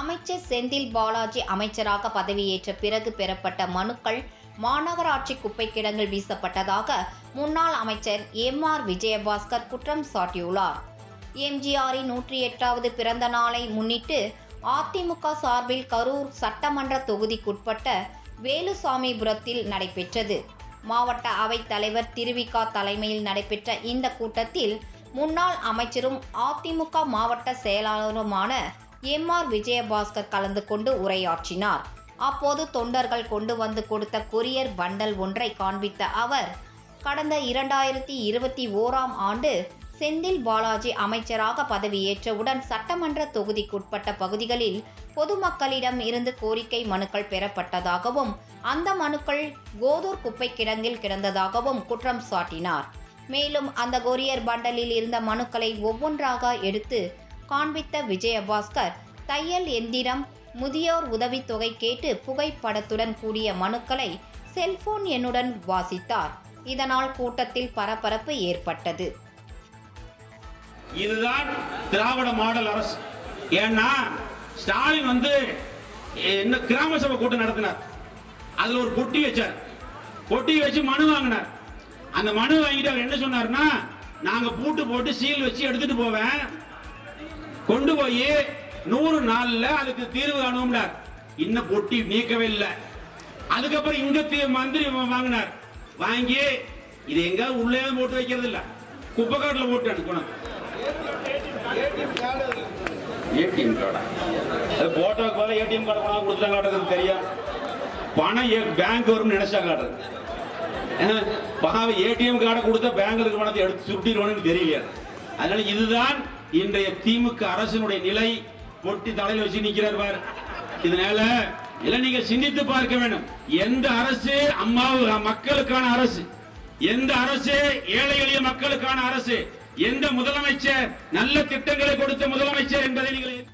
அமைச்சர் செந்தில் பாலாஜி அமைச்சராக பதவியேற்ற பிறகு பெறப்பட்ட மனுக்கள் மாநகராட்சி குப்பை கிடங்கில் வீசப்பட்டதாக முன்னாள் அமைச்சர் எம் ஆர் விஜயபாஸ்கர் குற்றம் சாட்டியுள்ளார். எம்ஜிஆரின் நூற்றி எட்டாவது பிறந்த நாளை முன்னிட்டு அதிமுக சார்பில் கரூர் சட்டமன்ற தொகுதிக்குட்பட்ட வேலுசாமிபுரத்தில் நடைபெற்றது. மாவட்ட அவைத் தலைவர் திருவிகா தலைமையில் நடைபெற்ற இந்த கூட்டத்தில் முன்னாள் அமைச்சரும் அதிமுக மாவட்ட செயலாளருமான எம் ஆர் விஜயபாஸ்கர் கலந்து கொண்டு உரையாற்றினார். அப்போது தொண்டர்கள் கொண்டு வந்து கொடுத்த கொரியர் பண்டல் ஒன்றை காண்பித்த அவர் கடந்த இரண்டாயிரத்தி இருபத்தி ஓராம் ஆண்டு செந்தில் பாலாஜி அமைச்சராக பதவியேற்றவுடன் சட்டமன்ற தொகுதிக்குட்பட்ட பகுதிகளில் பொதுமக்களிடம் இருந்து கோரிக்கை மனுக்கள் பெறப்பட்டதாகவும் அந்த மனுக்கள் கோதூர் குப்பை கிடங்கில் கிடந்ததாகவும் குற்றம் சாட்டினார். மேலும் அந்த கொரியர் பண்டலில் இருந்த மனுக்களை ஒவ்வொன்றாக எடுத்து காண்பித்த விஜயபாஸ்கர் தையல் எந்திரம் முதியோர் உதவித்தொகை கேட்டு புகைப்படத்துடன் கூடிய மனுக்களை செல்போன் எண்ணுடன் வாசித்தார். இதனால் கூட்டத்தில் பரபரப்பு ஏற்பட்டது. இதுதான் திராவிட மாடல் அரசு. ஏன்னா ஸ்டாலின் வந்து என்ன கிராம சபை கூட்டம் நடத்தினார். அதுல ஒரு பொட்டி வச்சார். பொட்டி வச்சு மனு வாங்கினார். அந்த மனு வாங்கிட்டு அவர் என்ன சொன்னார்னா நாங்க பூட்டு போட்டு சீல் வச்சு எடுத்துட்டு போவேன். கொண்டு போய் நூறு நாள்ல அதுக்கு தீர்வு காணும்னார். இன்னும் பொட்டி நீக்கவே இல்லை. அதுக்கப்புறம் இங்க மந்திரி வாங்கினார். வாங்கி இது எங்க உள்ளே போட்டு வைக்கிறது இல்ல. குப்பை போட்டு அனுப்பணும் ஏடிஎம் கார்டா? அது போட்டோக்கு பதிலா ஏடிஎம் கார்டு கொண்டாந்து கொடுத்தா காட்டுறது தெரியும் பணம் பேங்க் வரும்னு நினைச்சா காட்டுறது. அஹ், பாவம் ஏடிஎம் கார்டை கொடுத்தா பேங்க் இருக்க பணத்தை எடுத்து சுட்டிடுவானு தெரியலையா. அதனால இதுதான் இன்றைய திமுக அரசினுடைய நிலை பொட்டி தலையில் வச்சு நிற்கிறார் இதனால இல்ல நீங்க சிந்தித்து பார்க்க வேண்டும். எந்த அரசு அம்மாவு மக்களுக்கான அரசு? எந்த அரசு ஏழை எளிய மக்களுக்கான அரசு? எந்த முதலமைச்சர் நல்ல திட்டங்களை கொடுத்த முதலமைச்சர் என்பதை நீங்கள்